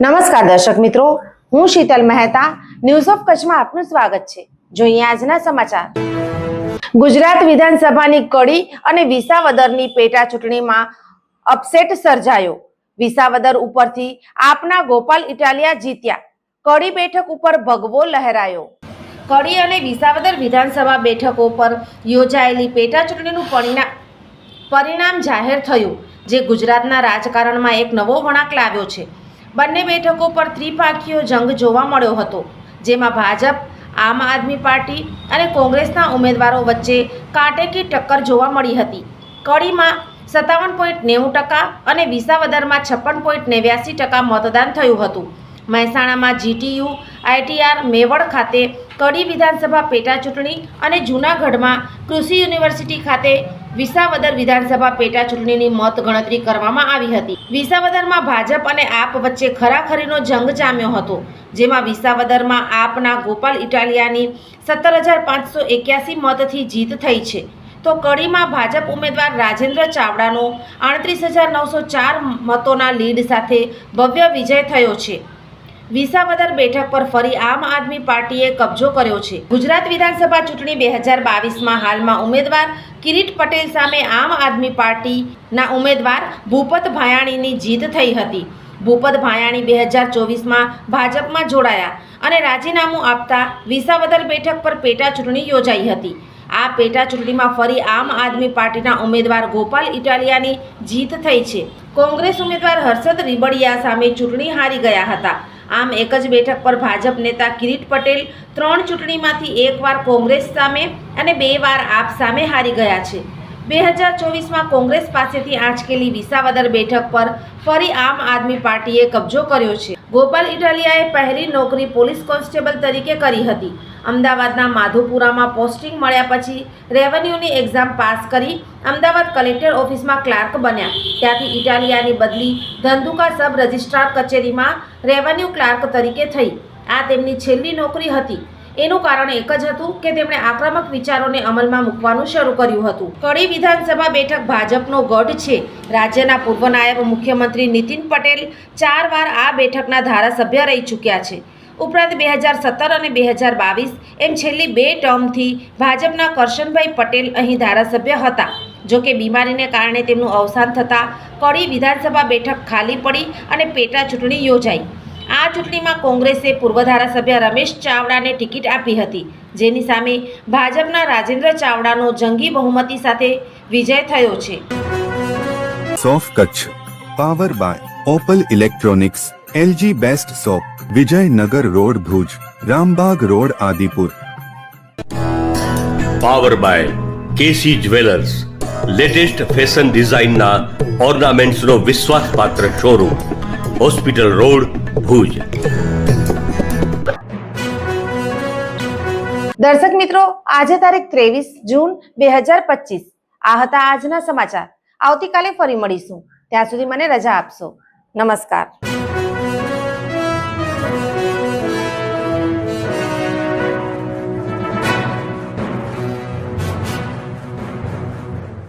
નમસ્કાર દર્શક મિત્રો, હું શીતલ મહેતા ન્યૂઝ ઓફ કચ્છમાં આપનું સ્વાગત છે. જોઈએ આજના સમાચાર. ગુજરાત વિધાનસભાની કડી અને વિસાવદરની પેટા ચૂંટણીમાં અપસેટ સર્જાયો. વિસાવદર ઉપરથી આપના ગોપાલ ઇટાલિયા જીત્યા. કડી બેઠક ઉપર ભગવો લહેરાયો. કડી અને વિસાવદર વિધાનસભા બેઠકો પર યોજાયેલી પેટા ચૂંટણીનું પરિણામ પરિણામ જાહેર થયું, જે ગુજરાતના રાજકારણમાં એક નવો વળાંક લાવ્યો છે. બંને બેઠકો પર ત્રિપાખીયો જંગ જોવા મળ્યો હતો, જેમાં ભાજપ, આમ આદમી પાર્ટી અને કોંગ્રેસના ઉમેદવારો વચ્ચે કાંટેકી ટક્કર જોવા મળી હતી. કડીમાં સત્તાવન પોઈન્ટ નેવું ટકા અને વિસાવદરમાં છપ્પન પોઈન્ટ નેવ્યાસી ટકા મતદાન થયું હતું. મહેસાણામાં જીટીયુ, આઈટીઆર, મેવડ ખાતે કડી વિધાનસભા પેટા ચૂંટણી અને જૂનાગઢમાં કૃષિ યુનિવર્સિટી ખાતે વિસાવદર વિધાનસભા પેટા ચૂંટણીની મત ગણતરી કરવામાં આવી હતી. વિસાવદરમાં ભાજપ અને આપ વચ્ચે ખરાખરીનો જંગ જામ્યો હતો, જેમાં વિસાવદરમાં આપના ગોપાલ ઇટાલિયાની સત્તર હજાર પાંચસો એક્યાસી મતથી જીત થઈ છે. તો કડીમાં ભાજપ ઉમેદવાર રાજેન્દ્ર ચાવડાનો આડત્રીસ હજાર નવસો ચાર મતોના લીડ સાથે ભવ્ય વિજય થયો છે. વિસાવદર બેઠક પર ફરી આમ આદમી પાર્ટીએ કબજો કર્યો છે. ગુજરાત વિધાનસભા ચૂંટણી બે હજાર બાવીસમાં હાલમાં ઉમેદવાર કિરીટ પટેલ સામે આમ આદમી પાર્ટીના ઉમેદવાર ભૂપત ભાયાણીની જીત થઈ હતી. ભૂપત ભાયાણી બે હજાર ચોવીસમાં ભાજપમાં જોડાયા અને રાજીનામું આપતા વિસાવદર બેઠક પર પેટા ચૂંટણી યોજાઈ હતી. આ પેટા ચૂંટણીમાં ફરી આમ આદમી પાર્ટીના ઉમેદવાર ગોપાલ ઇટાલિયાની જીત થઈ છે. કોંગ્રેસ ઉમેદવાર હર્ષદ રીબડિયા સામે ચૂંટણી હારી ગયા હતા. આમ એક જ બેઠક પર ભાજપ નેતા કિરીટ પટેલ ત્રણ ચૂંટણીમાંથી એકવાર કોંગ્રેસ સામે અને બે વાર આપ સામે હારી ગયા છે. બે હજાર ચોવીસમાં કોંગ્રેસ પાસેથી આંચકેલી વિસાવદર બેઠક પર ફરી આમ આદમી પાર્ટીએ કબજો કર્યો છે. ગોપાલ ઇટાલિયાએ પહેલી નોકરી પોલીસ કોન્સ્ટેબલ તરીકે કરી હતી. અમદાવાદના માધુપુરામાં પોસ્ટિંગ મળ્યા પછી રેવન્યુની એક્ઝામ પાસ કરી અમદાવાદ કલેક્ટર ઓફિસમાં ક્લાર્ક બન્યા. ત્યાંથી ઇટાલિયાની બદલી ધંધુકા સબ રજિસ્ટ્રાર કચેરીમાં રેવન્યુ ક્લાર્ક તરીકે થઈ. આ તેમની છેલ્લી નોકરી હતી. એનું કારણ એક જ હતું કે તેમણે આક્રમક વિચારોને અમલમાં મૂકવાનું શરૂ કર્યું હતું. કડી વિધાનસભા બેઠક ભાજપનો ગઢ છે. રાજ્યના પૂર્વ નાયબ મુખ્યમંત્રી નીતિન પટેલ ચાર વાર આ બેઠકના ધારાસભ્ય રહી ચૂક્યા છે. ઉપરાંત બે હજાર સત્તર અને બે હજાર બાવીસ એમ છેલ્લી બે ટર્મથી ભાજપના કરશનભાઈ પટેલ અહીં ધારાસભ્ય હતા. જો કે બીમારીને કારણે તેમનું અવસાન થતાં કડી વિધાનસભા બેઠક ખાલી પડી અને પેટા ચૂંટણી યોજાઈ. આ ચૂંટણીમાં કોંગ્રેસે પૂર્વ ધારાસભ્ય રમેશ ચાવડાને ટિકિટ આપી હતી જેની સામે ભાજપના રાજેન્દ્ર ચાવડાનો જંગી બહુમતી સાથે વિજય થયો છે. સોફ Kutch power by Opal electronics LG best shop Vijaynagar road Bhuj Rambag road Adipur. Power by KC jewellers latest fashion ડિઝાઇનના ઓર્નામેન્ટ્સનો વિશ્વાસપાત્ર શોરૂમ. Hospital road Bhuj. દર્શક મિત્રો, આજે તારીખ ત્રેવીસ જૂન બે હજાર પચીસ. આ હતા આજના સમાચાર. આવતીકાલે ફરી મળીશું. ત્યાં સુધી મને રજા આપશો. નમસ્કાર.